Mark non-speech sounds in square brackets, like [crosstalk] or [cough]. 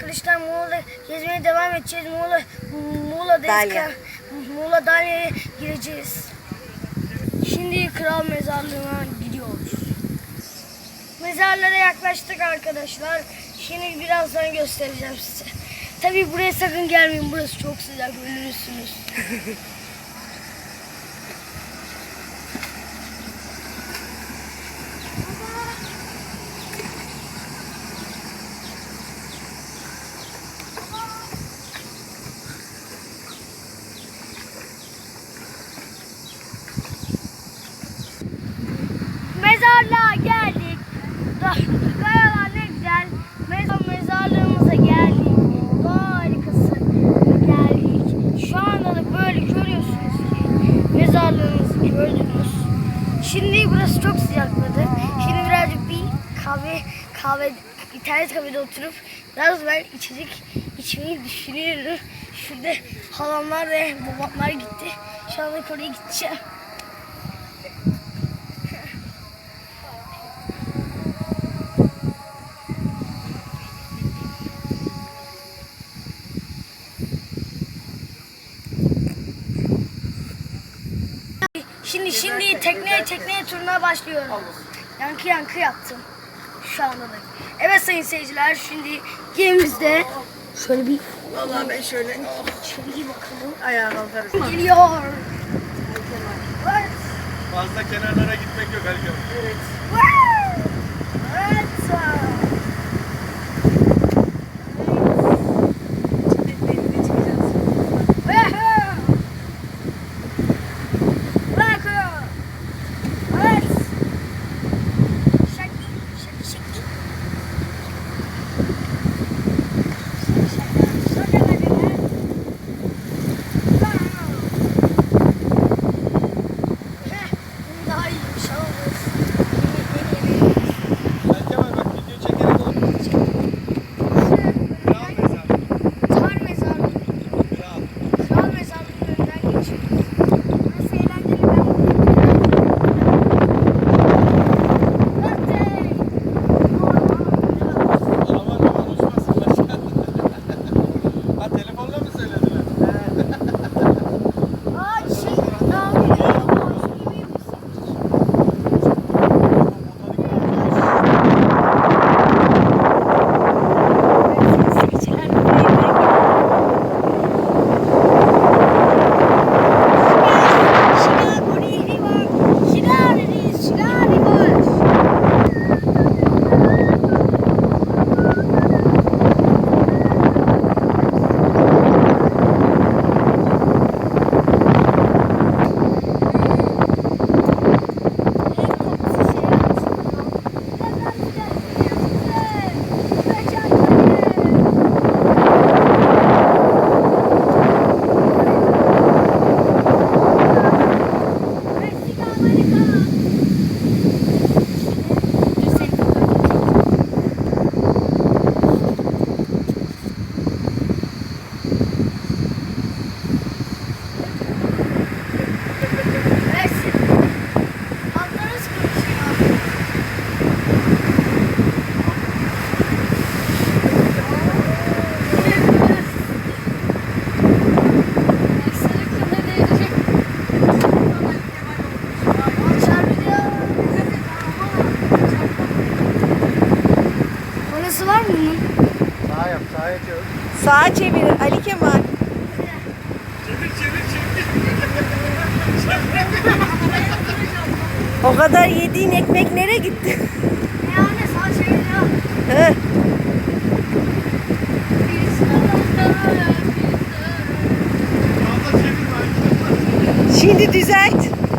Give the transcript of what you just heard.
arkadaşlar Muğla'da gezmeye devam edeceğiz. Muğla, Muğla'dayız. Dalya. Muğla Dalya'ya gireceğiz. Şimdi kral mezarlığına gidiyoruz. Mezarlara yaklaştık arkadaşlar. Şimdi birazdan göstereceğim size. Tabii buraya sakın gelmeyin. Burası çok sıcak. Ölürsünüz. [laughs] Mezarlığa geldik. Kayalar ne güzel. Mezar mezarlığımıza geldik. Doğa geldik. Şu anda da böyle görüyorsunuz ki gördünüz. Şimdi burası çok sıcakladı. Şimdi birazcık bir kahve kahve internet kafede oturup biraz ben içecek içmeyi düşünüyorum. Şurada halamlar ve babamlar gitti. Şu anda oraya gideceğim. Şimdi şimdi tekneye tekneye turuna başlıyorum. Yankı yankı yaptım. Şu anda da. Evet sayın seyirciler şimdi gemimizde şöyle bir Vallahi ben şöyle şöyle bir bakalım. ayağa kalkarız. Geliyor. Fazla kenarlara gitmek yok Halika. Evet. Sağa çevirin Ali Kemal. Çevir çevir çevir. O kadar yediğin ekmek nereye gitti? Ne anne sağ çeviriyor. Hı. Fazla çevirme Halika. Şimdi düzelt.